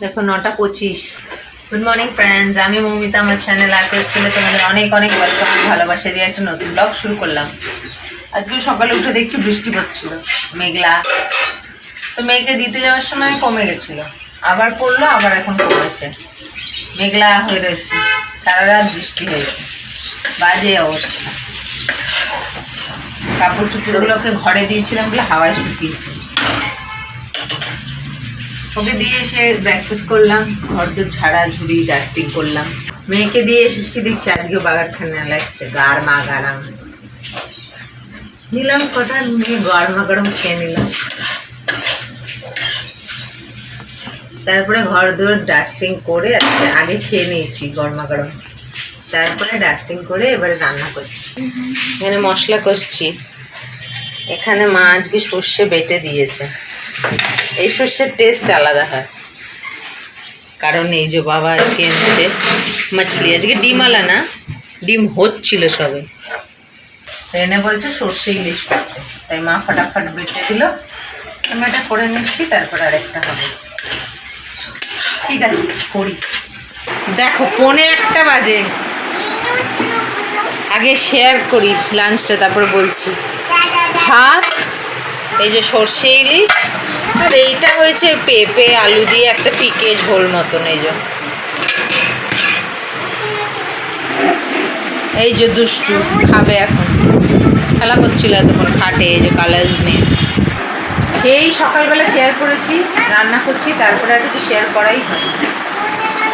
দেখো, নটা পঁচিশ। গুড মর্নিং ফ্রেন্ডস আমি মৌমিতা, আমার চ্যানেল আর স্টিলে তোমাদের অনেক অনেক ওয়েলকাম ভালোবাসা দিয়ে একটা নতুন ব্লগ শুরু করলাম। আজকে সকালে উঠে দেখছি বৃষ্টি পড়ছিল, মেঘলা। তো মেঘে দিতে যাওয়ার সময় কমে গেছিল। আবার পড়ল, আবার এখন কমেছে। মেঘলা হয়ে রয়েছে। সারা রাত বৃষ্টি হয়েছে। বাজে অবস্থা। কাপড় চুপড়গুলোকে ঘরে দিয়েছিলাম বলে হাওয়ায় শুকিয়েছে। ওকে দিয়ে এসে ব্রেকফাস্ট করলাম, ঘর তো ঝাড়া ঝুড়ি ডাস্টিং করলাম। মেয়েকে দিয়ে এসেছি, দেখছি আজকে বাগার খান্না লাগছে গার মা গারাম নিলাম কটা, নিয়ে গরমা গরম খেয়ে নিলাম। তারপরে ঘর দুয়ার ডাস্টিং করে আগে খেয়ে নিয়েছি গরমা গরম। তারপরে ডাস্টিং করে এবারে রান্না করছি। এখানে মশলা কষছি। এখানে মা আজকে সর্ষে বেটে দিয়েছে। এই সর্ষের টেস্ট আলাদা হয়। কারণ এই যে বাবা আজকে এনেছে মাছলি আজকে ডিম আলা না ডিম হচ্ছিল সবে। এনে বলছে সর্ষে ইলিশ করতে। তাই মা ফটাফট বেটে দিল আমি এটা করে নিচ্ছি তারপর আরেকটা হবে। ঠিক আছে করি। দেখো পনে একটা বাজে। আগে শেয়ার করি লাঞ্চটা তারপর বলছি। ভাত এই যে সর্ষে ইলিশ, আর এইটা হয়েছে পেঁপে, আলু দিয়ে একটা পিকে ঝোল মতন এই যে। এই যে দুষ্টু খাবে এখন। খেলা করছিল এতক্ষণ খাটে, এই যে কালার্স নিয়ে। সেই সকালবেলা শেয়ার করেছি, রান্না করছি, তারপরে আর কিছু শেয়ার করাই হয়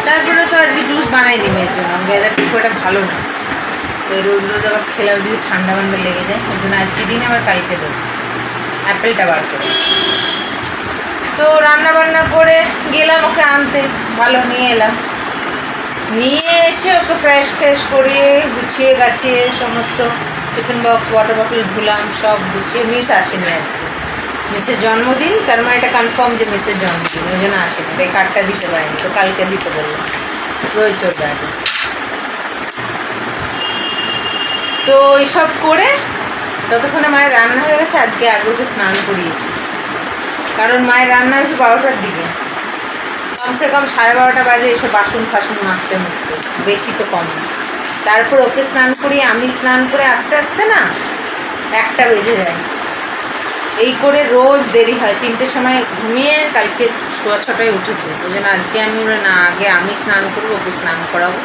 তারপরে তো আজকে জুস বানাই নি মেয়ের জন্য ওয়েদার খুব একটা ভালো না। তো রোজ রোজ আবার খেলেও যদি ঠান্ডা মান্ডা লেগে যায়, ওই জন্য আজকে দিন আবার কালকে দেবো। অ্যাপেলটা বার করেছি। তো রান্না বান্না করে গেলাম ওকে আনতে। ভালো, নিয়ে এলাম। নিয়ে এসে ওকে ফ্রেশ ট্রেশ করিয়ে গুছিয়ে গাছিয়ে সমস্ত টিফিন বক্স ওয়াটার বটল ধুলাম, সব গুছিয়ে। মিস আসেনি আজকে। মিসের জন্মদিন, তার মানে এটা কনফার্ম যে মিসের জন্মদিন, ওই জন্য আসেনি। তাই কার্ডটা দিতে পারিনি, তো কালকে দিতে বললাম। রয়েছে ওর ব্যাগে তো এইসব করে ততক্ষণে মায়ের রান্না হয়ে গেছে, আজকে আগে ওকে স্নান করিয়েছি। কারণ মায়ের রান্না হয়েছে বারোটার দিকে। কমসে কম সাড়ে বারোটা বাজে এসে বাসন ফাসন মাজতে মুছতে বেশি তো কম তারপর ওকে স্নান করি আমি স্নান করে আস্তে আস্তে না একটা বেজে যায়। এই করে রোজ দেরি হয়, তিনটের সময় ঘুমিয়ে কালকে সোয়া ছটায় উঠেছে। ওই জন্য আজকে আমি বলে না, আগে আমি স্নান করব, ওকে স্নান করাবো।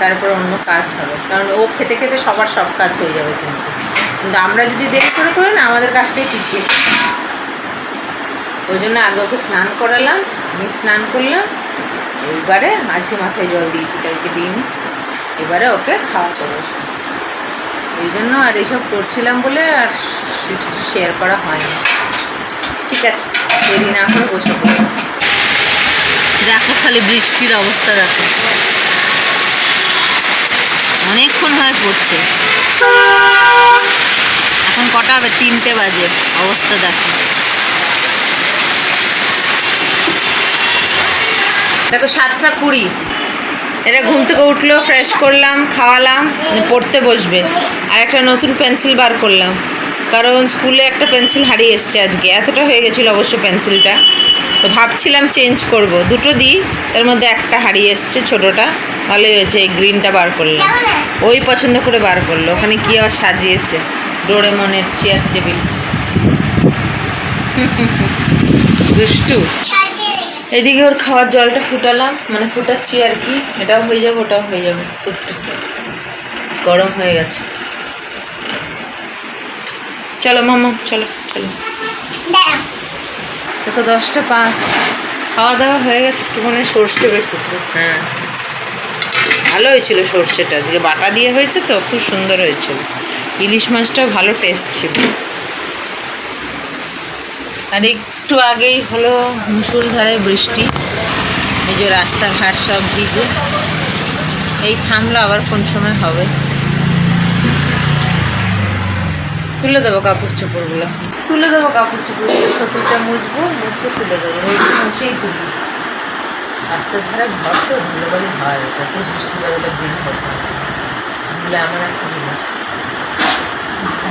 তারপর অন্য কাজ হবে। কারণ ও খেতে খেতে সবার সব কাজ হয়ে যাবে কিন্তু। কিন্তু আমরা যদি দেরি করে করি না, আমাদের কাজটাই পিছিয়ে ওই জন্য আগে ওকে স্নান করালাম, আমি স্নান করলাম, এইবারে আজকে মাথায় জল দিয়েছি, কালকে দিইনি। এবারে ওকে খাওয়া করব এই জন্য আর এইসব করছিলাম বলে আর কিছু শেয়ার করা হয়নি। ঠিক আছে, দেরি না করে বসে পড়ো। দেখো খালি বৃষ্টির অবস্থা দেখো। অনেকক্ষণ হয়ে পড়ছে। এখন কটা হবে? তিনটে বাজে। অবস্থা দেখো। দেখো, সাতটা কুড়ি। এটা ঘুম থেকে উঠল ফ্রেশ করলাম, খাওয়ালাম পড়তে বসবে। আর একটা নতুন পেন্সিল বার করলাম। কারণ স্কুলে একটা পেন্সিল হারিয়ে এসছে আজকে। এতটা হয়ে গেছিল অবশ্য পেন্সিলটা তো ভাবছিলাম চেঞ্জ করব। দুটো দিই, তার মধ্যে একটা হারিয়ে এসছে ছোটোটা। ভালোই হয়েছে, এই গ্রিনটা বার করলাম। ওই পছন্দ করে বার করল। ওখানে কি আবার সাজিয়েছে? ডোরেমনের চেয়ার টেবিল। দুষ্টু। এদিকে ওর খাওয়ার জলটা ফুটালাম মানে ফুটাচ্ছি আর কি। এটাও হয়ে যাবে, ওটাও হয়ে যাবে। গরম হয়ে গেছে। চলো মামা, চলো চলো। দেখো দশটা পাঁচ। খাওয়া দাওয়া হয়ে গেছে, একটুখানি সর্ষে বেসেছে। হ্যাঁ। ভালো হয়েছিল সর্ষেটা। আজকে বাটা দিয়ে হয়েছে তো, খুব সুন্দর হয়েছিল। ইলিশ মাছটাও ভালো টেস্ট ছিল। আর একটু আগেই হলো মুসুলধারে বৃষ্টি। এই যে রাস্তাঘাট সব ভিজে। এই থামলো আবার কোন সময় হবে। তুলে দেবো কাপড় চোপড়গুলো। তুলে দেবো কাপড় চোপড়গুলো ছোটোটা মুছবো, মুছে তুলে দেবো। মুছেই তুলি। রাস্তার ধারে ঘর তো ধুলোবালি হয়, কত বৃষ্টি বাদলে দিন হবে ধুলে আমার একটা জিনিস।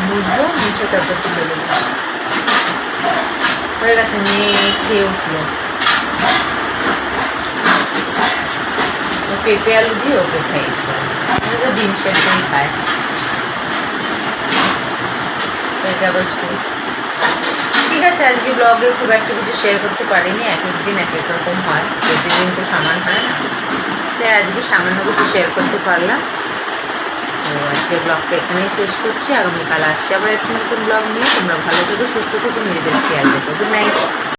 মুছবো, মুছে তারপর তুলে দেবো হয়ে গেছে, মেয়ে খেয়ে উঠল। পেঁপে আলু দিয়ে ওকে খাইয়েছে। তো ডিম সেদ্ধই খায় এটা আবার স্কুল। ঠিক আছে, আজকে ব্লগে খুব একটা কিছু শেয়ার করতে পারিনি, এক এক দিন এক এক রকম হয়, প্রতিদিন তো সামান হয় না। তাই আজকে সামান্য কিছু শেয়ার করতে পারলাম। তো আজকে ব্লগটা এখানেই শেষ করছি। আগামীকাল আসছি আবার একটু নতুন ব্লগ নিয়ে। তোমরা ভালো থেকো, সুস্থ থেকো নিজেদের খেয়াল রেখো। Good night